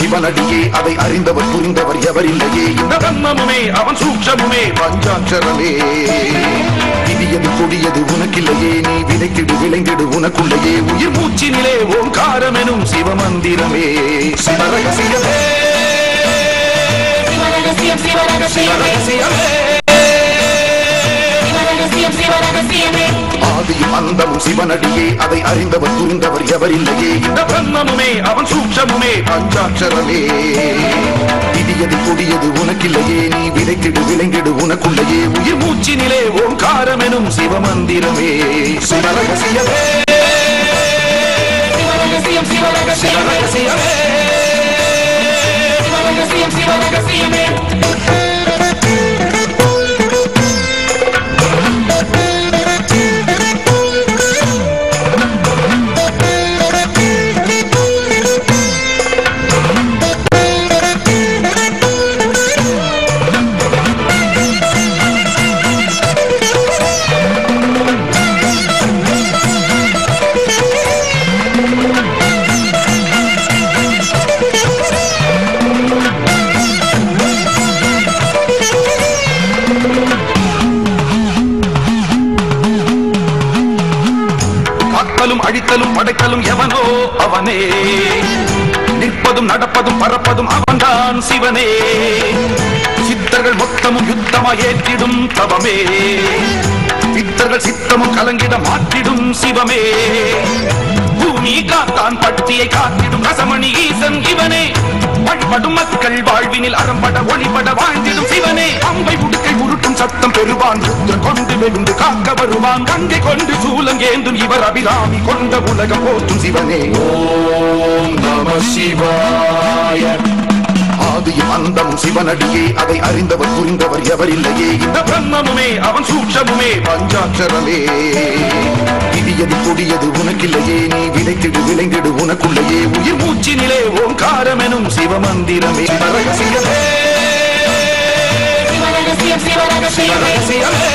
சிவனடியே அதை அறிந்தவர் புரிந்தவர் எவரில்லையே? இந்த பிரம்மமுமே அவன் சூக்ஷமுமே. பஞ்சாட்சரமே. விதியது கொடியது உனக்கில்லையே. நீ விதைத்திடு விளைந்திடு உனக்குள்ளையே. உயிர் மூச்சினிலே ஓங்காரமெனும் சிவமந்திரமே. சிவரகசியமே சிவரகசியம். சிவரகசியமே. சிவரகசியமே சிவரகசியம். சிவரகசியமே அந்தமும் சிவனடியே. அதை அறிந்தவர் புரிந்தவர் எவரில்லையே. இந்த பிரம்மமுமே அவன் சூட்சமுமே. பஞ்சாட்சரமே இடியது கொடியது உனக்கில்லையே. நீ விதைத்திடு விளைந்திடு உனக்குள்ளையே. உயிர் மூச்சினிலே ஓங்காரம் எனும் சிவமந்திரமே. சிவரகசியமே சிவரகசியம். சிவரகசியமே சிவரகசியமே. சிவரகசியம் சிவரகசியமே. அவனோ அவனே. நிற்பதும் நடப்பதும் பறப்பதும் அவன்தான் சிவனே. சித்தர்கள் மொத்தமும் யுத்தமா ஏற்றிடும் தவமே. சித்தர்கள் சித்தமும் கலங்கிட மாற்றிடும் சிவமே. பூமி காத்தான் பட்டியை காத்திடும் ரசமணி ஈசன் இவனே. வழிபடும் மக்கள் வாழ்வினில் அறம்பட ஒளிபட வாழ்ந்திடும் சிவனே. அம்பை உடுக்கை உருட்டும் சத்தம் பெறுவான் ருத்ர கொண்டு வெகுண்டு காக்க வருவான். கங்கை கொண்டு சூலம் ஏந்தும் இவர் அபிராமி கொண்ட உலகம் போற்றும் சிவனே. ஓம் நம சிவாய. ஆதியும் அந்தம் சிவனடியே அதை அறிந்தவர் புரிந்தவர் எவரில்லையே. இந்த பிரம்மமுமே அவன் சூக்ஷமுமே பஞ்சாட்சரமே. விதியது கொடியது உனக்கில்லையே. நீ விதைத்திடு விளைந்திடு உனக்குள்ளையே. உயிர் மூச்சினிலே ஓங்காரமெனும் சிவமந்திரமே. ரகசியமே சிவரகசியம் சிவரகசியமே. ரகசியமே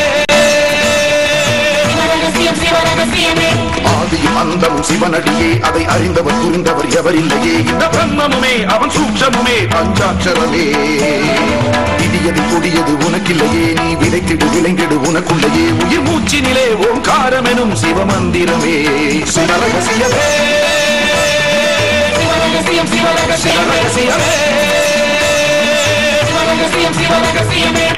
சிவரகசியம் சிவரகசியமே. ஆதியும் அந்தமும் சிவனடியே. அதை அறிந்தவர் புரிந்தவர் எவரில்லையே. இந்த பிரம்மமுமே அவன் சூக்ஷமுமே பஞ்சாட்சரமே. கொடியது கொடியது உனக்கில்லையே. நீ விதைத்திடு விளைந்திடு உனக்குள்ளையே. உயிர் மூச்சினிலே ஓங்காரமெனும் சிவமந்திரமே. சிவரகசியமே. சிவரகசியம் சிவரகசியமே. சிவரகசியம் சிவரகசியமே.